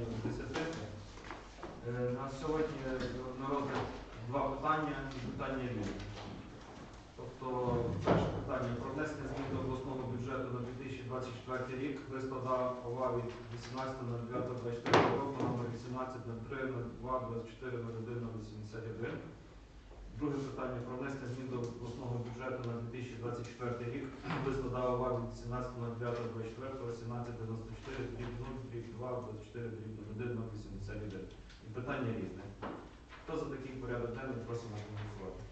з 10. Е, На сьогодні на розгляд два питання і питання рівні. Тобто, перше питання про внесення змін до обласного бюджету на 2024 рік листа ОВА від 18.09.24 року номер 18.03.02.24.01.81. Друге питання про внесення змін до обласного бюджету на 2024 рік листа ОВА від 18.09.24 17.94 0 дріб 2 24 дріб 1 81. І питання різне. Хто за такий порядок денний, просимо голосувати.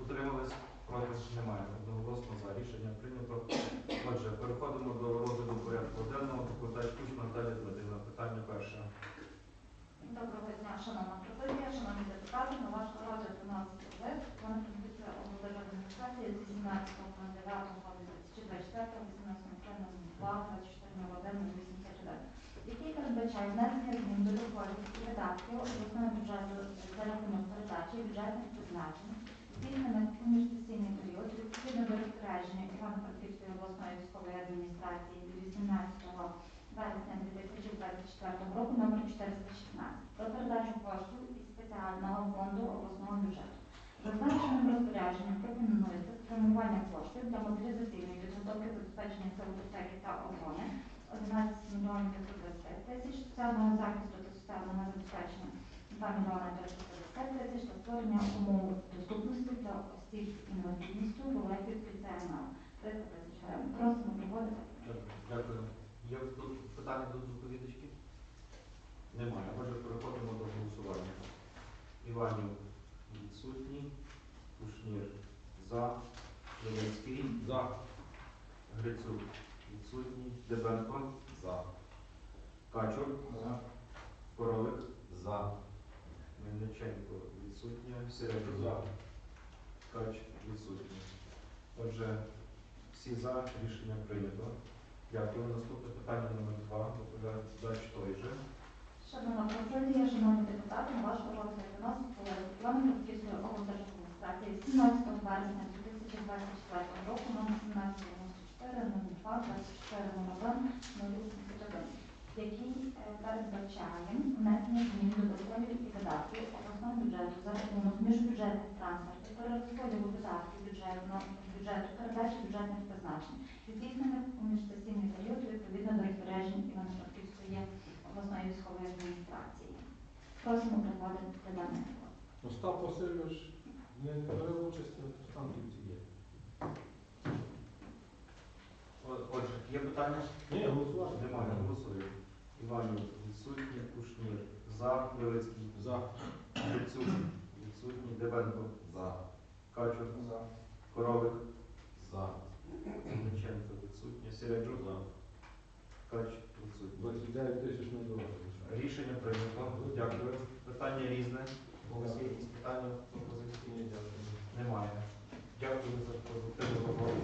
Утримались? Проти немає. Одноголосно за рішення прийнято. Отже, переходимо до розгляду порядку денного. Викладач Куч Наталія Дмитрівна. Питання перше. Доброго дня, шановна президія, шановні депутати. На ваш розгляд у нас виноситься лист Конституція облдержадміністрації з 18.09.2024 який передбачає внесення змін до доходів і видатків обласного бюджету за рахунок передачі бюджетних призначень, здійснених у міжсесійний період відповідно до розпорядження Івано-Франківської обласної військової адміністрації від 18 вересня 2024 року номер 416 про передачу коштів із спеціального фонду обласного бюджету. Зазначеним розпорядженням пропонується спрямування коштів для мобілізаційної підготовки забезпечення сил безпеки та оборони 11 мільйонів 525 тисяч, соціального захисту та соціального забезпечення 2 мільйони 350 тисяч та створення умов доступності для осіб з інвалідністю в Олегі спеціального 300 тисяч гривень. Просимо проводити. Дякую. Є тут питання до доповідачки? Немає. Отже, переходимо до голосування. Іванів відсутній. Кушнір за. Єленський. За. Грицюк відсутній. Дебенко. За. Качур. За. Коровик. За. Мельниченко відсутня. Середа. За. Ткач відсутній. Отже, всі за рішення прийнято. Дякую. Наступне питання номер два. Доповідач той же. Шановна президія, шановні депутати, на ваш розгляд виноситься лист Івано-Франківської облдержадміністрації 17 вересня 2024 року номер 1794 02 24 081, який е, передбачає внесення змін до доходів і видатків обласного бюджету за рахунок міжбюджетних трансфертів, перерозподілу видатків бюджетного бюджету, передачі бюджетних призначень, здійснених у обласної військової адміністрації. Просимо проводити даний доклад. Остап Васильович не бере участь в Станківці є. Отже, є питання? Ні, голосувати. Немає. Голосуємо. Іванів відсутній. Кушнір за. Білицький. За. Грицюк відсутній. Дебенко. За. Качур. За. Коровик. За. Мельниченко відсутній. Середжук. Ткач відсутній. 29 тисяч не дорого. Рішення прийнято. Дякую. Питання різне. Вас якісь питання, пропозиційні дякую. Немає. Дякую за позитивну роботу.